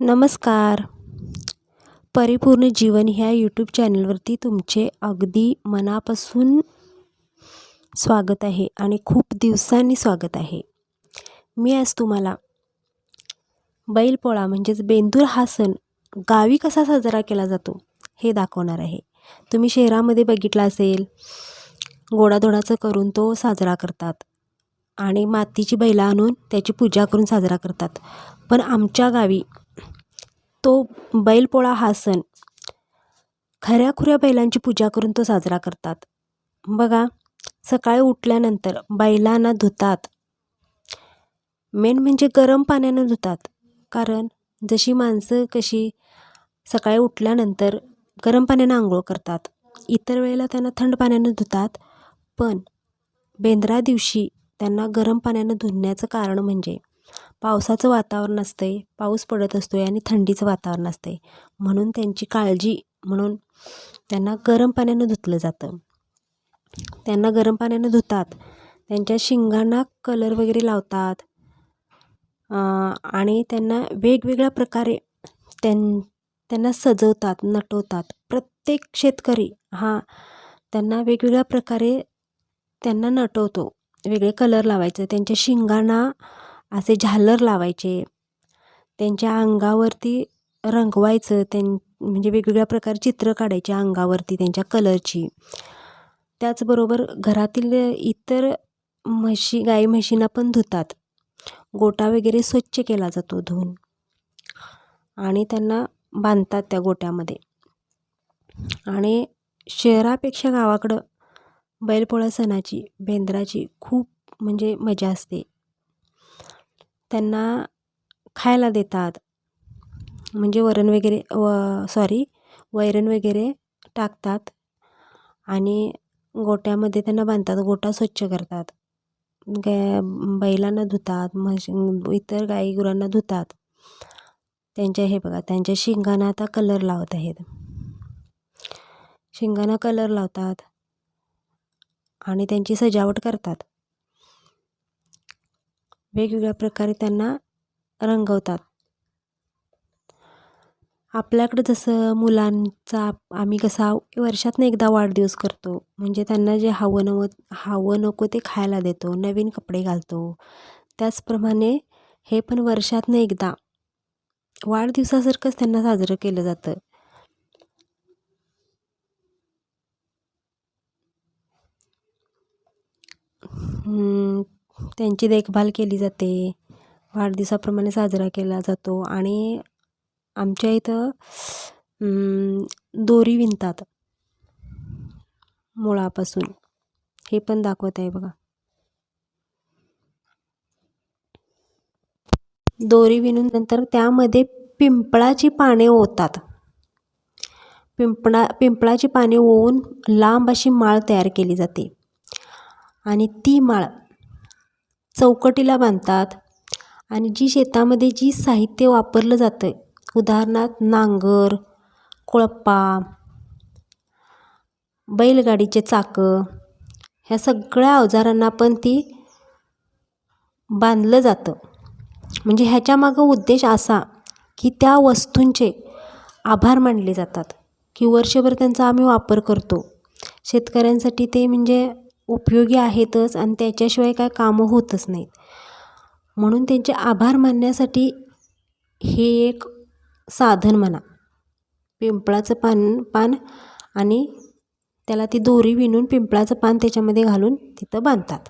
नमस्कार. परिपूर्ण जीवन ह्या यूट्यूब चॅनलवरती तुमचे अगदी मनापासून स्वागत आहे आणि खूप दिवसांनी स्वागत आहे. मी आज तुम्हाला बैलपोळा म्हणजेच बेंदूर हा सण गावी कसा साजरा केला जातो हे दाखवणार आहे. तुम्ही शहरामध्ये बघितला असेल गोडाधोडाचं करून तो साजरा करतात आणि मातीची बैलं आणून त्याची पूजा करून साजरा करतात. पण आमच्या गावी तो बैलपोळा हा सण. खऱ्याखुऱ्या बैलांची पूजा करून तो साजरा करतात. बघा सकाळी उठल्यानंतर बैलांना धुतात. मेन म्हणजे गरम पाण्यानं धुतात. कारण जशी माणसं कशी सकाळी उठल्यानंतर गरम पाण्यानं आंघोळ करतात इतर वेळेला त्यांना थंड पाण्यानं धुतात. पण बेंद्रा दिवशी त्यांना गरम पाण्यानं धुण्याचं कारण म्हणजे पावसाचं वातावरण असतं आहे पाऊस पडत असतो आहे आणि थंडीचं वातावरण असतं आहे म्हणून त्यांची काळजी म्हणून त्यांना गरम पाण्यानं धुतलं जातं. त्यांना गरम पाण्यानं धुतात. त्यांच्या शिंगांना कलर वगैरे लावतात. आणि त्यांना वेगवेगळ्या प्रकारे त्यां त्यांना सजवतात नटवतात. प्रत्येक शेतकरी हा त्यांना वेगवेगळ्या प्रकारे त्यांना नटवतो. वेगळे कलर लावायचं. त्यांच्या शिंगांना असे झालर लावायचे. त्यांच्या अंगावरती रंगवायचं त्यां म्हणजे वेगवेगळ्या प्रकार चित्र काढायचे अंगावरती त्यांच्या कलरची त्याचबरोबर घरातील इतर म्हशी गाई म्हशींना पण धुतात. गोटा वगैरे स्वच्छ केला जातो धुवून. आणि त्यांना बांधतात त्या गोट्यामध्ये. आणि शहरापेक्षा गावाकडं बैलपोळा सणाची बेंद्राची खूप म्हणजे मजा असते. त्यांना खायला देतात. म्हणजे वरण वगैरे व सॉरी वैरण वगैरे टाकतात आणि गोट्यामध्ये त्यांना बांधतात. गोटा स्वच्छ करतात. गाय बैलांना धुतात म्हश इतर गाई गुरांना धुतात. त्यांच्या हे बघा त्यांच्या शिंगांना आता कलर लावत आहेत. शिंगांना कलर लावतात आणि त्यांची सजावट करतात. वेगवेगळ्या प्रकारे त्यांना रंगवतात. आपल्याकडं जसं मुलांचा आम्ही कसा वर्षातनं एकदा वाढदिवस करतो. म्हणजे त्यांना जे हवं नवं हवं नको ते खायला देतो नवीन कपडे घालतो. त्याचप्रमाणे हे पण वर्षातनं एकदा. वाढदिवसासारखंच त्यांना साजरं केलं जातं. त्यांची देखभाल केली जाते. वाढदिवसाप्रमाणे साजरा केला जातो आणि आमच्या इथं दोरी विणतात. मुळापासून. हे पण दाखवत आहे बघा. दोरी विणून नंतर त्यामध्ये पिंपळाची पाने ओतात पिंपळा पिंपळाची पाने ओवून लांब अशी माळ तयार केली जाते. आणि ती माळ चौकटीला बांधतात. आणि जी शेतामध्ये जी साहित्य वापरलं जातं उदाहरणार्थ नांगर कोळपा बैलगाडीचे चाकं ह्या सगळ्या अवजारांना पण ती बांधलं जातं. म्हणजे ह्याच्यामागं उद्देश असा की त्या वस्तूंचे आभार मानले जातात की वर्षभर त्यांचा आम्ही वापर करतो. शेतकऱ्यांसाठी ते म्हणजे उपयोगी आहेतच आणि त्याच्याशिवाय काय कामं होतच नाहीत. म्हणून त्यांचे आभार मानण्यासाठी हे एक साधन म्हणा. पिंपळाचं पान पान आणि त्याला ती दोरी विणून पिंपळाचं पान त्याच्यामध्ये घालून तिथं बांधतात.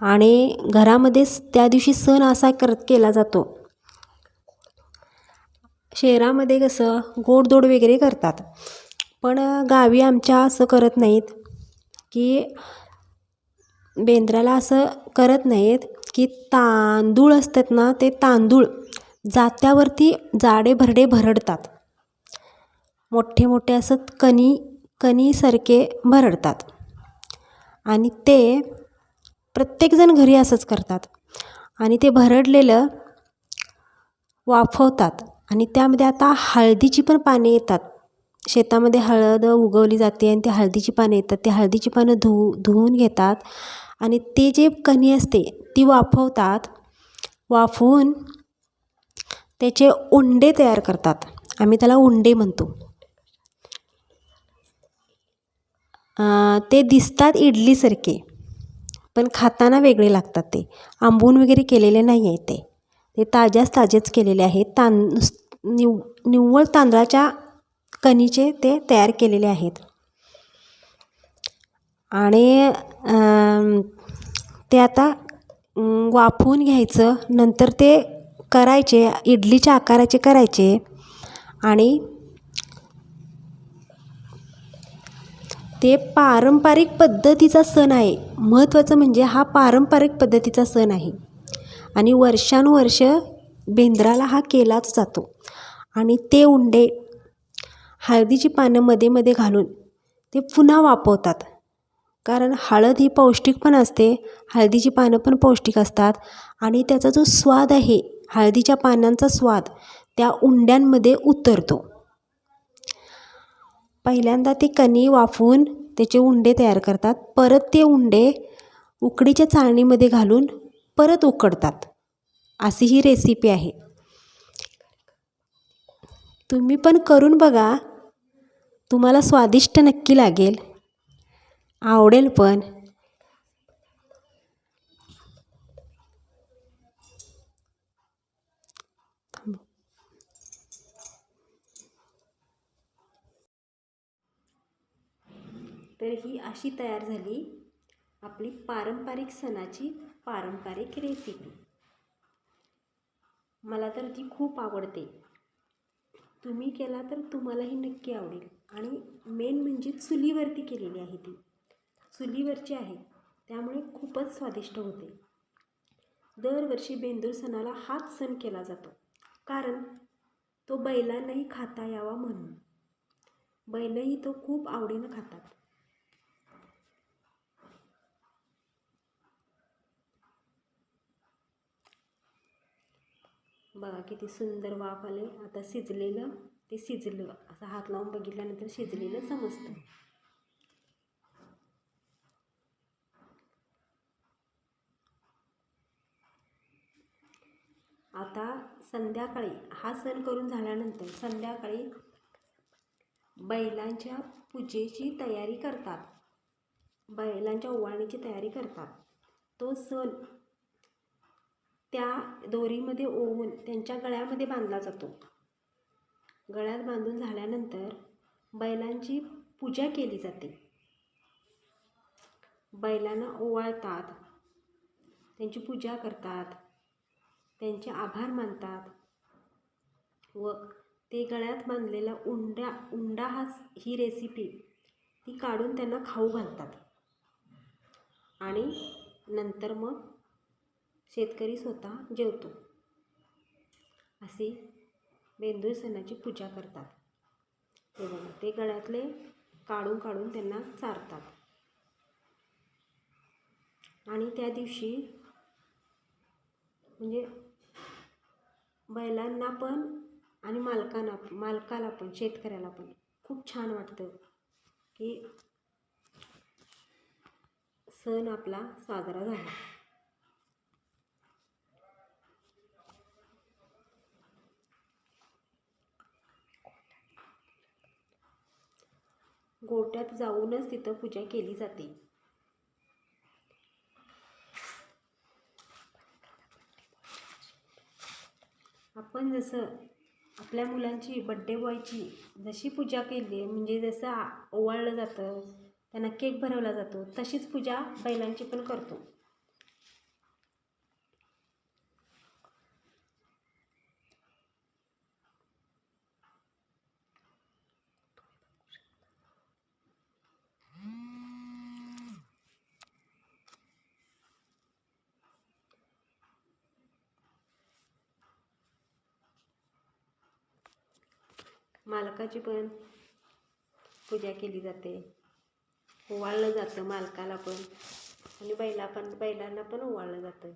आणि घरामध्येच त्या दिवशी सण असा कर केला जातो. शहरामध्ये कसं गोडधोड वगैरे करतात. पण गावी आमच्या असं करत नाहीत की बेंद्राला असं करत नाहीत की तांदूळ असतात ना ते तांदूळ जात्यावरती जाडे भरडे भरडतात. मोठे मोठे असं कणी कणीसारखे भरडतात. आणि ते प्रत्येकजण घरी असंच करतात. आणि ते भरडलेलं वाफवतात. आणि त्यामध्ये आता हळदीची पण पाने येतात. शेतामध्ये हळद उगवली जाते आणि ती हळदीची पाने येतात. ती हळदीची पानं धुवू धुवून घेतात आणि ते जे कणी असते ती वाफवतात. वाफवून त्याचे उंडे तयार करतात. आम्ही त्याला उंडे म्हणतो. ते दिसतात इडलीसारखे पण खाताना वेगळे लागतात ते. आंबून वगैरे केलेले नाही आहे ते. ते ताज्याच ताजेच केलेले आहेत. तां निव निव्वळ तांदळाच्या कणीचे ते तयार केलेले आहेत. आणि ते आता वाफवून घ्यायचं. नंतर ते करायचे इडलीच्या आकाराचे करायचे. आणि ते पारंपरिक पद्धतीचा सण आहे. महत्त्वाचं म्हणजे हा पारंपरिक पद्धतीचा सण आहे. आणि वर्षानुवर्ष बेंद्राला हा केलाच जातो. आणि ते उंडे हळदीची पानं मध्ये मध्ये घालून ते पुन्हा वापरतात कारण हळद ही पौष्टिक पण असते हळदीची पानं पण पौष्टिक असतात आणि त्याचा जो स्वाद आहे हळदीच्या पानांचा स्वाद त्या उंड्यांमध्ये उतरतो. पहिल्यांदा ते कणी वाफवून त्याचे उंडे तयार करतात. परत ते उंडे उकडीच्या चाळणीमध्ये घालून परत उकडतात. अशी ही रेसिपी आहे. तुम्ही पण करून बघा. तुम्हाला स्वादिष्ट नक्की लागेल. आवडेल पण. तर ही अशी तयार झाली आपली पारंपरिक सणाची पारंपरिक रेसिपी मला तर ती खूप आवडते. तुम्ही केला तर तुम्हालाही नक्की आवडेल. आणि मेन म्हणजे चुलीवरती केलेली आहे ती. चुलीवरची आहे. त्यामुळे खूपच स्वादिष्ट होते. दरवर्षी बेंदूर सणाला हाच सण केला जातो. कारण तो बैलांनाही खाता यावा म्हणून. बैलही तो खूप आवडीनं खातात. बघा किती सुंदर वाफ आले. आता शिजलेलं ते शिजलं. असं हात लावून बघितल्यानंतर शिजलेलं समजतं. आता संध्याकाळी हा सण करून झाल्यानंतर संध्याकाळी बैलांच्या पूजेची तयारी करतात. बैलांच्या ओवाळणीची तयारी करतात. तो सण त्या दोरीमध्ये ओवून त्यांच्या गळ्यामध्ये बांधला जातो. गळ्यात बांधून झाल्यानंतर बैलांची पूजा केली जाते. बैलांना ओवाळतात त्यांची पूजा करतात त्यांचे आभार मानतात व ते गळ्यात बांधलेला उंडा उंडा हा ही रेसिपी ती काढून त्यांना खाऊ घालतात. आणि नंतर मग शेतकरी स्वतः जेवतो. अशी बेंदूर सणाची पूजा करतात. ते बघा ते गळ्यातले काढून काढून त्यांना चारतात. आणि त्या दिवशी म्हणजे बैलांना पण आणि मालकांना मालकाला पण शेतकऱ्याला पण खूप छान वाटतं की सण आपला साजरा झाला. गोठ्यात जाऊनच तिथं पूजा केली जाते. आपण जसं आपल्या मुलांची बड्डे बॉयची जशी पूजा केली म्हणजे जसं ओवाळलं जातं त्यांना केक भरवला जातो तशीच पूजा बैलांची पण करतो. मालकाची पण पूजा केली जाते. ओवाळलं जातं मालकाला पण. आणि बैला पण बैलांना पण ओवाळलं जातं.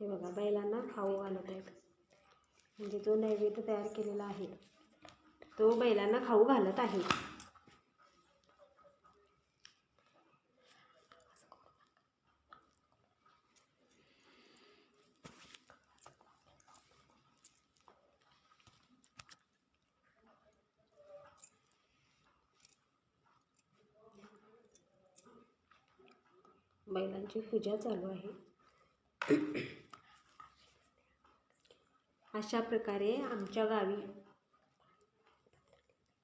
हे बघा बैलांना खाऊ घालत आहेत. म्हणजे जो नैवेद्य तयार केलेला आहे तो बैलांना खाऊ घालत आहे. बैलांची पूजा चालू आहे. अशा प्रकारे आमच्या गावी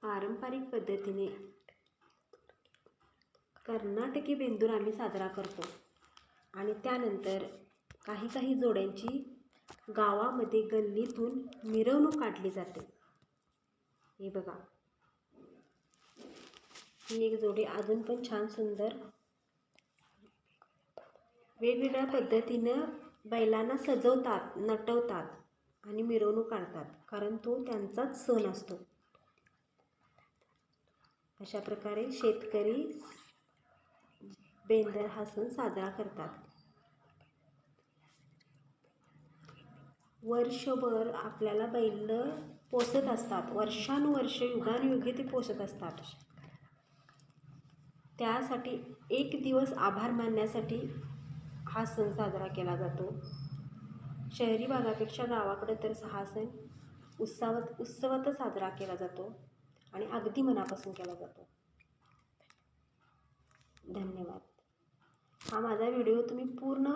पारंपरिक पद्धतीने कर्नाटकी बेंदूर आम्ही साजरा करतो. आणि त्यानंतर काही काही जोड्यांची गावामध्ये गल्लीतून मिरवणूक काढली जाते. हे बघा. ही एक जोडी अजून पण छान सुंदर वेगवेगळ्या पद्धतीनं बैलांना सजवतात नटवतात. आणि मिरवणूक काढतात कारण तो त्यांचाच सण असतो. अशा प्रकारे शेतकरी बेंदर हा सण साजरा करतात. वर्षभर आपल्याला बैल पोसत असतात. वर्षानुवर्ष युगानुयुगे ते पोसत असतात. त्यासाठी एक दिवस आभार मानण्यासाठी हा सण साजरा केला जातो. शहरी भागापेक्षा गावाकडे तर हा सण उत्सावात उत्सवातच साजरा केला जातो आणि अगदी मनापासून केला जातो. धन्यवाद. हा माझा व्हिडिओ तुम्ही पूर्ण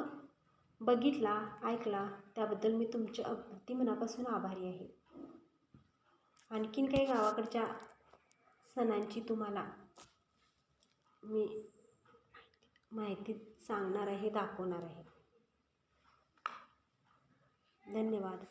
बघितला ऐकला त्याबद्दल मी तुमचे अगदी मनापासून आभारी आहे. आणखीन काही गावाकडच्या सणांची तुम्हाला मी माहिती सांगणार आहे दाखवणार आहे. धन्यवाद.